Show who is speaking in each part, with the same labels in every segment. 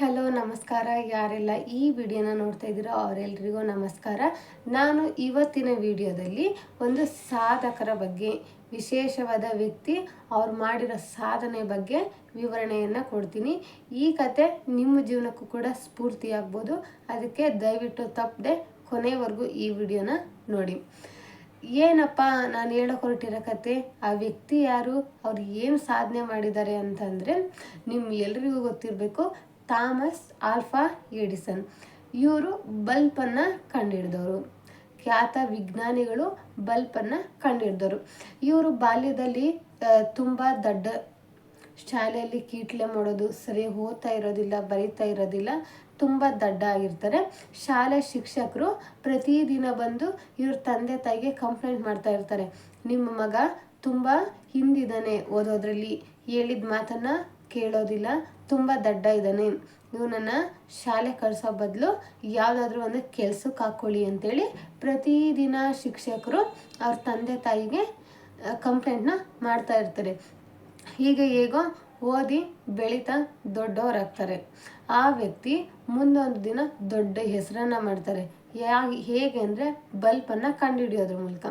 Speaker 1: Hello, ನಮಸ್ಕಾರ. ಯಾರೆಲ್ಲ ಈ ವಿಡಿಯೋನ ನೋಡ್ತಾ ಇದ್ದೀರೋ ಅವರೆಲ್ಲರಿಗೂ ನಮಸ್ಕಾರ. ನಾನು ಇವತ್ತಿನ ವಿಡಿಯೋದಲ್ಲಿ ಒಂದು ಸಾಧಕರ ಬಗ್ಗೆ, ವಿಶೇಷವಾದ ವ್ಯಕ್ತಿ ಅವ್ರು ಮಾಡಿರೋ ಸಾಧನೆ ಬಗ್ಗೆ ವಿವರಣೆಯನ್ನು ಕೊಡ್ತೀನಿ. ಈ ಕತೆ ನಿಮ್ಮ ಜೀವನಕ್ಕೂ ಕೂಡ ಸ್ಫೂರ್ತಿಯಾಗ್ಬೋದು ಅದಕ್ಕೆ ದಯವಿಟ್ಟು ತಪ್ಪದೆ ಕೊನೆವರೆಗೂ ಈ ವಿಡಿಯೋನ ನೋಡಿ. ಏನಪ್ಪ, ನಾನು ಹೇಳೋಕೆ ಹೊರಟಿರೋ ಕತೆ, ಆ ವ್ಯಕ್ತಿ ಯಾರು, ಅವ್ರು ಏನು ಸಾಧನೆ ಮಾಡಿದ್ದಾರೆ ಅಂತಂದರೆ ನಿಮ್ಮ ಎಲ್ರಿಗೂ ಗೊತ್ತಿರಬೇಕು. Thomas Alva Edison. ಇವರು ಬಲ್ಪನ್ನು ಕಂಡುಹಿಡಿದವರು ಖ್ಯಾತ ವಿಜ್ಞಾನಿಗಳು ಬಲ್ಪನ್ನು ಕಂಡುಹಿಡಿದವರು ಇವರು ಬಾಲ್ಯದಲ್ಲಿ ತುಂಬ ದೊಡ್ಡ ಶಾಲೆಯಲ್ಲಿ ಕೀಟ್ಲೆ ಮಾಡೋದು ಸರಿ ಓದ್ತಾ ಇರೋದಿಲ್ಲ, ಬರೀತಾ ಇರೋದಿಲ್ಲ, ತುಂಬ ದಡ್ಡ ಆಗಿರ್ತಾರೆ. ಶಾಲೆ ಶಿಕ್ಷಕರು ಪ್ರತಿದಿನ ಬಂದು ಇವ್ರ ತಂದೆ ತಾಯಿಗೆ ಕಂಪ್ಲೇಂಟ್ ಮಾಡ್ತಾ ಇರ್ತಾರೆ. ನಿಮ್ಮ ಮಗ ತುಂಬ ಹಿಂದಿದ್ದಾನೆ ಓದೋದ್ರಲ್ಲಿ, ಹೇಳಿದ ಮಾತನ್ನು ಕೇಳೋದಿಲ್ಲ. ತುಂಬ ದಡ್ಡ ಇದ್ದಾನೆ. ಇವನನ್ನು ಶಾಲೆ ಕಳಿಸೋ ಬದಲು ಯಾವುದಾದ್ರೂ ಒಂದು ಕೆಲ್ಸಕ್ಕೆ ಹಾಕ್ಕೊಳ್ಳಿ ಅಂತೇಳಿ ಪ್ರತಿದಿನ ಶಿಕ್ಷಕರು ಅವ್ರ ತಂದೆ ತಾಯಿಗೆ ಕಂಪ್ಲೇಂಟ್ನ ಮಾಡ್ತಾ ಇರ್ತಾರೆ. ಹೀಗೆ ಹೇಗೋ ಓದಿ ಬೆಳೀತಾ ದೊಡ್ಡವರಾಗ್ತಾರೆ. ಆ ವ್ಯಕ್ತಿ ಮುಂದೊಂದು ದಿನ ದೊಡ್ಡ ಹೆಸರನ್ನು ಮಾಡ್ತಾರೆ. ಯಾ, ಹೇಗೆ ಅಂದರೆ ಬಲ್ಪನ್ನು ಕಂಡುಹಿಡಿಯೋದ್ರ ಮೂಲಕ.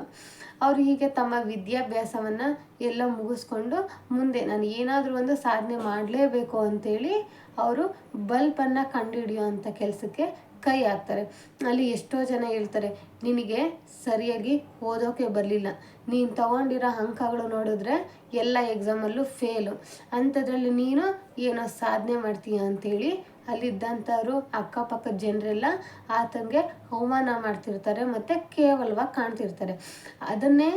Speaker 1: ಅವರು ಹೀಗೆ ತಮ್ಮ ವಿದ್ಯಾಭ್ಯಾಸವನ್ನು ಎಲ್ಲ ಮುಗಿಸ್ಕೊಂಡು ಮುಂದೆ ನಾನು ಏನಾದರೂ ಒಂದು ಸಾಧನೆ ಮಾಡಲೇಬೇಕು ಅಂತೇಳಿ ಅವರು ಬಲ್ಪನ್ನು ಕಂಡುಹಿಡಿಯೋ ಅಂಥ ಕೆಲಸಕ್ಕೆ ಕೈ ಹಾಕ್ತಾರೆ. ಅಲ್ಲಿ ಎಷ್ಟೋ ಜನ ಹೇಳ್ತಾರೆ, ನಿನಗೆ ಸರಿಯಾಗಿ ಓದೋಕೆ ಬರಲಿಲ್ಲ. ನೀನು ತಗೊಂಡಿರೋ ಅಂಕಗಳು ನೋಡಿದ್ರೆ ಎಲ್ಲ ಎಕ್ಸಾಮಲ್ಲೂ ಫೇಲು ಅಂಥದ್ರಲ್ಲಿ ನೀನು ಏನೋ ಸಾಧನೆ ಮಾಡ್ತೀಯ? ಅಂಥೇಳಿ ಅಲ್ಲಿದ್ದಂಥವ್ರು ಅಕ್ಕಪಕ್ಕದ ಜನರೆಲ್ಲ ಆತಂಗೆ ಅವಮಾನ ಮಾಡ್ತಿರ್ತಾರೆ ಮತ್ತು ಕೇವಲವಾಗಿ ಕಾಣ್ತಿರ್ತಾರೆ. ಅದನ್ನೇ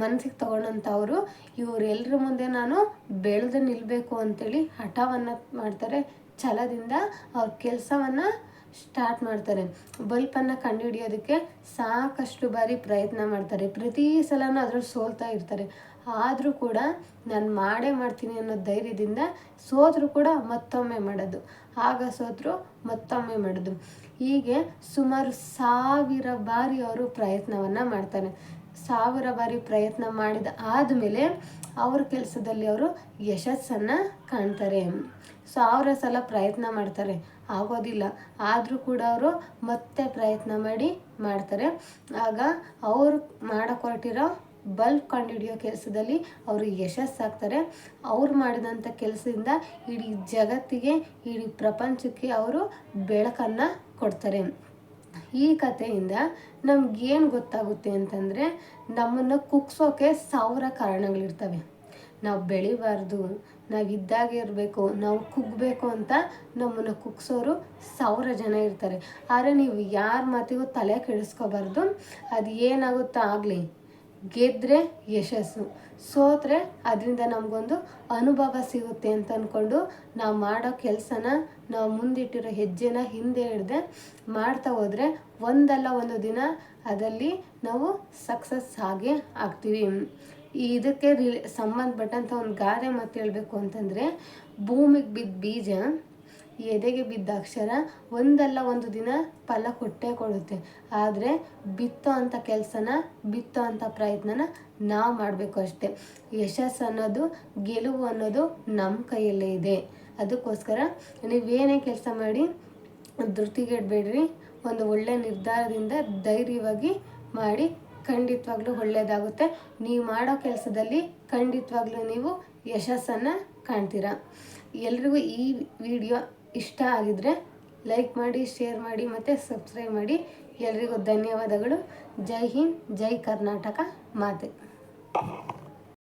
Speaker 1: ಮನಸ್ಸಿಗೆ ತಗೊಂಡಂಥವ್ರು ಇವರೆಲ್ಲರ ಮುಂದೆ ನಾನು ಬೆಳೆದು ನಿಲ್ಲಬೇಕು ಅಂಥೇಳಿ ಹಠವನ್ನು ಮಾಡ್ತಾರೆ. ಛಲದಿಂದ ಅವ್ರ ಕೆಲಸವನ್ನು ಸ್ಟಾರ್ಟ್ ಮಾಡ್ತಾರೆ. ಬಲ್ಪನ್ನು ಕಂಡುಹಿಡಿಯೋದಕ್ಕೆ ಸಾಕಷ್ಟು ಬಾರಿ ಪ್ರಯತ್ನ ಮಾಡ್ತಾರೆ. ಪ್ರತಿ ಸಲನೂ ಅದ್ರಲ್ಲಿ ಸೋಲ್ತಾ ಇರ್ತಾರೆ. ಆದರೂ ಕೂಡ ನಾನು ಮಾಡೇ ಮಾಡ್ತೀನಿ ಅನ್ನೋ ಧೈರ್ಯದಿಂದ ಸೋತರೂ ಕೂಡ ಮತ್ತೊಮ್ಮೆ ಮಾಡೋದು. ಆಗ ಸೋತರು ಮತ್ತೊಮ್ಮೆ ಮಾಡೋದು. ಹೀಗೆ ಸುಮಾರು ಸಾವಿರ ಬಾರಿ ಅವರು ಪ್ರಯತ್ನವನ್ನು ಮಾಡ್ತಾರೆ. ಸಾವಿರ ಬಾರಿ ಪ್ರಯತ್ನ ಮಾಡಿದ ಆದಮೇಲೆ ಅವ್ರ ಕೆಲಸದಲ್ಲಿ ಅವರು ಯಶಸ್ಸನ್ನು ಕಾಣ್ತಾರೆ. ಸಾವಿರ ಸಲ ಪ್ರಯತ್ನ ಮಾಡ್ತಾರೆ. ಆಗೋದಿಲ್ಲ. ಆದರೂ ಕೂಡ ಅವರು ಮತ್ತೆ ಪ್ರಯತ್ನ ಮಾಡಿ ಮಾಡ್ತಾರೆ. ಆಗ ಅವರು ಮಾಡಕ್ಕೆ ಬಲ್ಬ್ ಕಂಡುಹಿಡಿಯೋ ಕೆಲಸದಲ್ಲಿ ಅವರು ಯಶಸ್ಸಾಗ್ತಾರೆ. ಅವ್ರು ಮಾಡಿದಂಥ ಕೆಲಸದಿಂದ ಇಡೀ ಜಗತ್ತಿಗೆ, ಇಡೀ ಪ್ರಪಂಚಕ್ಕೆ ಅವರು ಬೆಳಕನ್ನು ಕೊಡ್ತಾರೆ. ಈ ಕಥೆಯಿಂದ ನಮ್ಗೇನು ಗೊತ್ತಾಗುತ್ತೆ ಅಂತಂದರೆ, ನಮ್ಮನ್ನು ಕುಗ್ಸೋಕೆ ಸಾವಿರ ಕಾರಣಗಳಿರ್ತವೆ. ನಾವು ಬೆಳಿಬಾರ್ದು, ನಾವು ಇದ್ದಾಗೆ ಇರಬೇಕು, ನಾವು ಕುಗ್ಬೇಕು ಅಂತ ನಮ್ಮನ್ನು ಕುಗ್ಸೋರು ಸಾವಿರ ಜನ ಇರ್ತಾರೆ. ಆದರೆ ನೀವು ಯಾರ ಮಾತಿಗೂ ತಲೆ ಕೆಡಿಸ್ಕೋಬಾರ್ದು. ಅದು ಏನಾಗುತ್ತೋ ಆಗಲಿ ಗೆದ್ದರೆ ಯಶಸ್ಸು, ಸೋತ್ರೆ ಅದರಿಂದ ನಮಗೊಂದು ಅನುಭವ ಸಿಗುತ್ತೆ ಅಂತ ಅಂದ್ಕೊಂಡು ನಾವು ಮಾಡೋ ಕೆಲಸನ ನಾವು ಮುಂದಿಟ್ಟಿರೋ ಹೆಜ್ಜೆನ ಹಿಂದೆ ಹಿಡ್ದೆ ಮಾಡ್ತಾ ಹೋದರೆ ಒಂದಲ್ಲ ಒಂದು ದಿನ ಅದರಲ್ಲಿ ನಾವು ಸಕ್ಸಸ್ ಆಗೇ ಆಗ್ತೀವಿ. ಇದಕ್ಕೆ ರಿಲೇ ಸಂಬಂಧಪಟ್ಟಂಥ ಒಂದು ಗಾದೆ ಮಾತು ಹೇಳಬೇಕು ಅಂತಂದರೆ ಭೂಮಿಗೆ ಬಿದ್ದ ಬೀಜ ಎದೆಗೆ ಬಿದ್ದ ಅಕ್ಷರ ಒಂದಲ್ಲ ಒಂದು ದಿನ ಫಲ ಕೊಟ್ಟೇ ಕೊಡುತ್ತೆ. ಆದರೆ ಬಿತ್ತೋ ಅಂಥ ಕೆಲಸನ, ಬಿತ್ತೋ ಅಂಥ ಪ್ರಯತ್ನನ ನಾವು ಮಾಡಬೇಕು ಅಷ್ಟೇ. ಯಶಸ್ಸು ಅನ್ನೋದು, ಗೆಲುವು ಅನ್ನೋದು ನಮ್ಮ ಕೈಯಲ್ಲೇ ಇದೆ. ಅದಕ್ಕೋಸ್ಕರ ನೀವೇನೇ ಕೆಲಸ ಮಾಡಿ ಧೃತಿಗೆಡಬೇಡ್ರಿ. ಒಂದು ಒಳ್ಳೆ ನಿರ್ಧಾರದಿಂದ ಧೈರ್ಯವಾಗಿ ಮಾಡಿ ಖಂಡಿತವಾಗ್ಲೂ ಒಳ್ಳೆಯದಾಗುತ್ತೆ ನೀವು ಮಾಡೋ ಕೆಲಸದಲ್ಲಿ ಖಂಡಿತವಾಗ್ಲೂ ನೀವು ಯಶಸ್ಸನ್ನು ಕಾಣ್ತೀರಾ. ಎಲ್ರಿಗೂ ಈ ವಿಡಿಯೋ ಇಷ್ಟ ಆಗಿದ್ರೆ ಲೈಕ್ ಮಾಡಿ ಶೇರ್ ಮಾಡಿ ಮತ್ತು ಸಬ್ಸ್ಕ್ರೈಬ್ ಮಾಡಿ. ಎಲ್ರಿಗೂ ಧನ್ಯವಾದಗಳು. ಜೈ ಹಿಂದ್, ಜೈ ಕರ್ನಾಟಕ ಮಾತೆ.